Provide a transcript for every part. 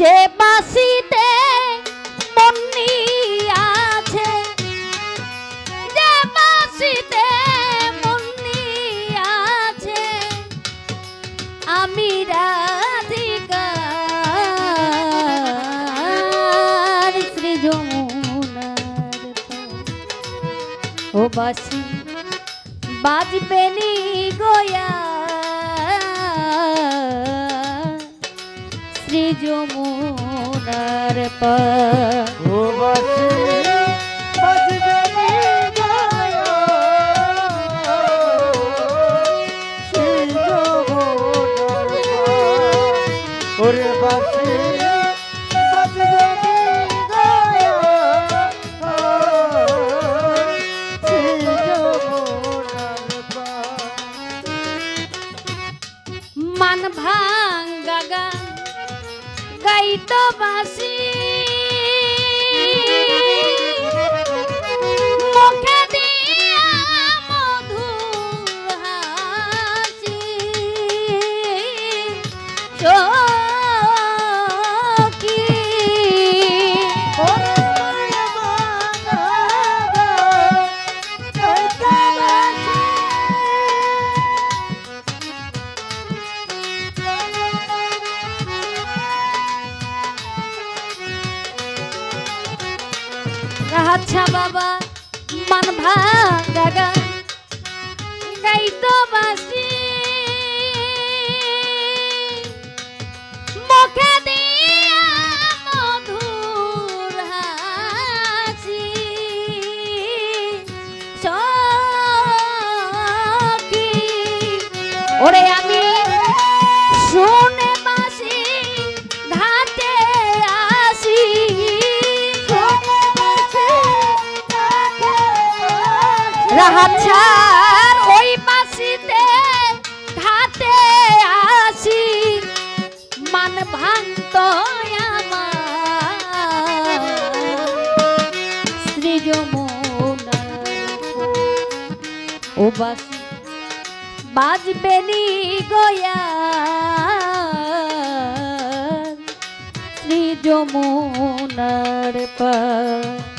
যে বাসিতে মন্নি আছে, যে বাসিতে মন্নি আছে, আমি রাধিকার শ্রী যমুনার। ও বাসি বাজবে নি গয়া শ্রী যমুনার পার। ও বাসি। ওরে বাসি গাইতো বাসি বাসি। বাজবে নি গয়া শ্রী যমুনার পার।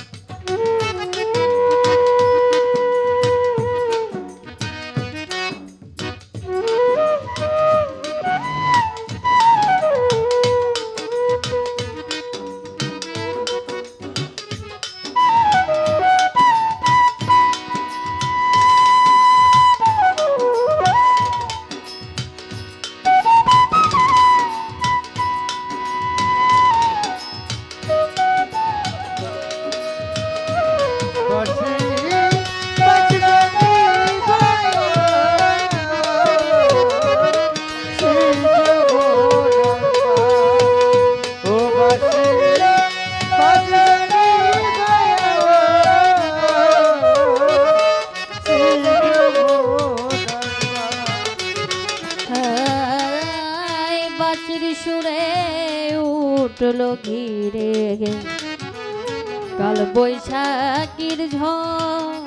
বৈশাখীর ঝড়।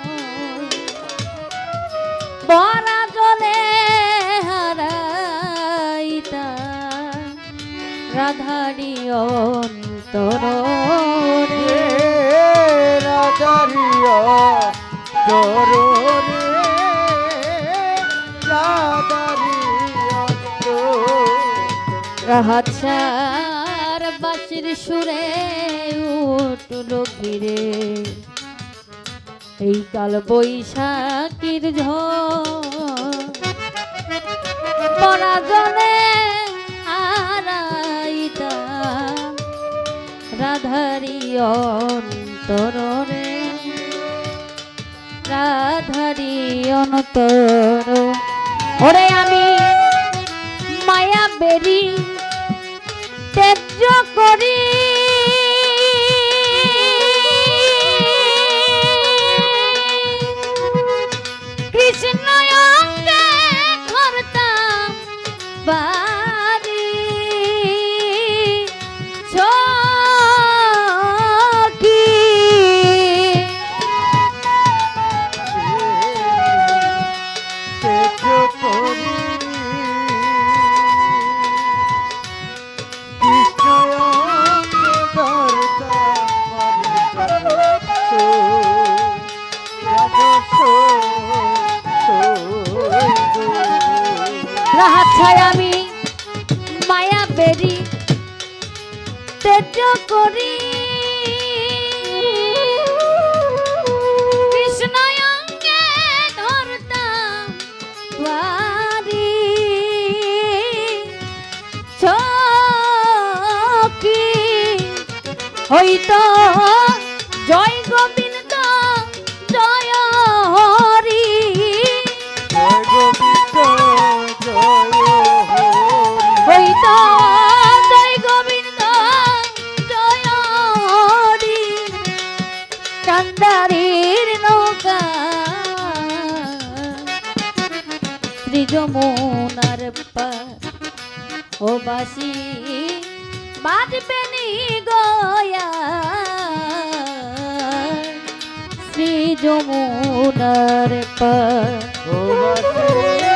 বরা জলে হারাইতা। রাধারি অন্তর রে। রাধারিয়া চরণে রাধারিয়া রাহাচার বাসির সুরে উঠল ঘিরে। এই কাল বৈশাখীর ঝড়ে হারাইতা রাধারি অন্তরে রাধারি অন্তর ওরে আমি মায়া বেরি তেজ্য করি। বেরি তেজ করি। কৃষ্ণ ধরতাম বাড়ি সখী হইতো জয় গোবিন্দ শ্রী যমুনার পার ও বাসি বাজবে নি গয়া শ্রী যমুনার পার ও বাসি।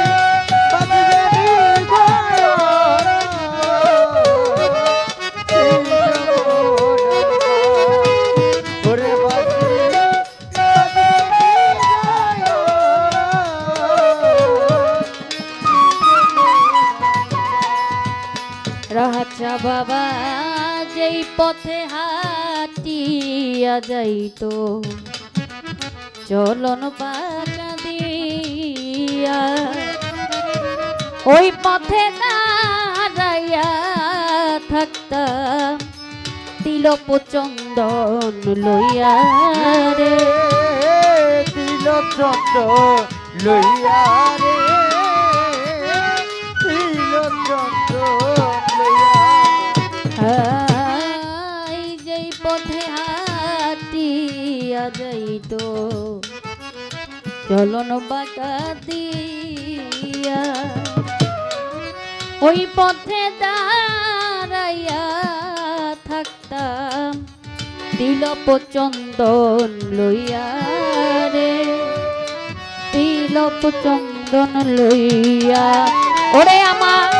হাটিয়া যাইতো। চলন পাকা দিয়া। ওই পথে দাঁড়াইয়া থাকতাম। তিলপ চন্দন লইয়া রে। তিলক চন্দ্র লইয়া রে। চলন বাঁকা দিয়া। ওই পথে দাঁড়াইয়া থাকতাম তিলপ চন্দন লইয়া রে। তিলপ চন্দন লইয়া। ওরে আমার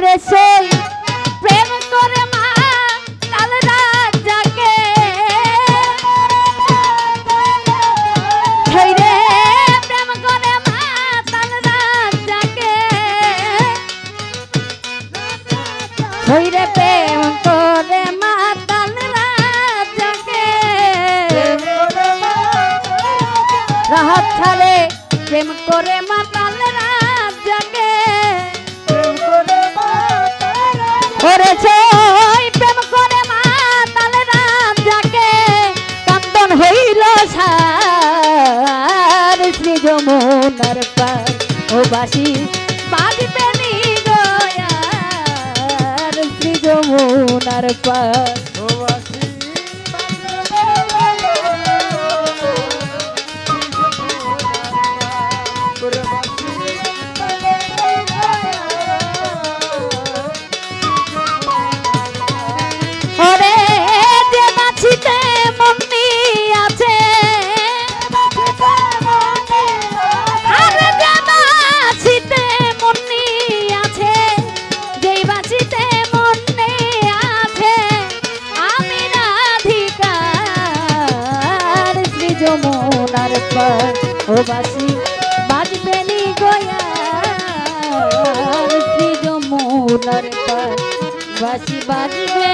ওরে বাসি বাজবে নি গয়ার শ্রী যমুনার পার। বাঁচি বাঁচবে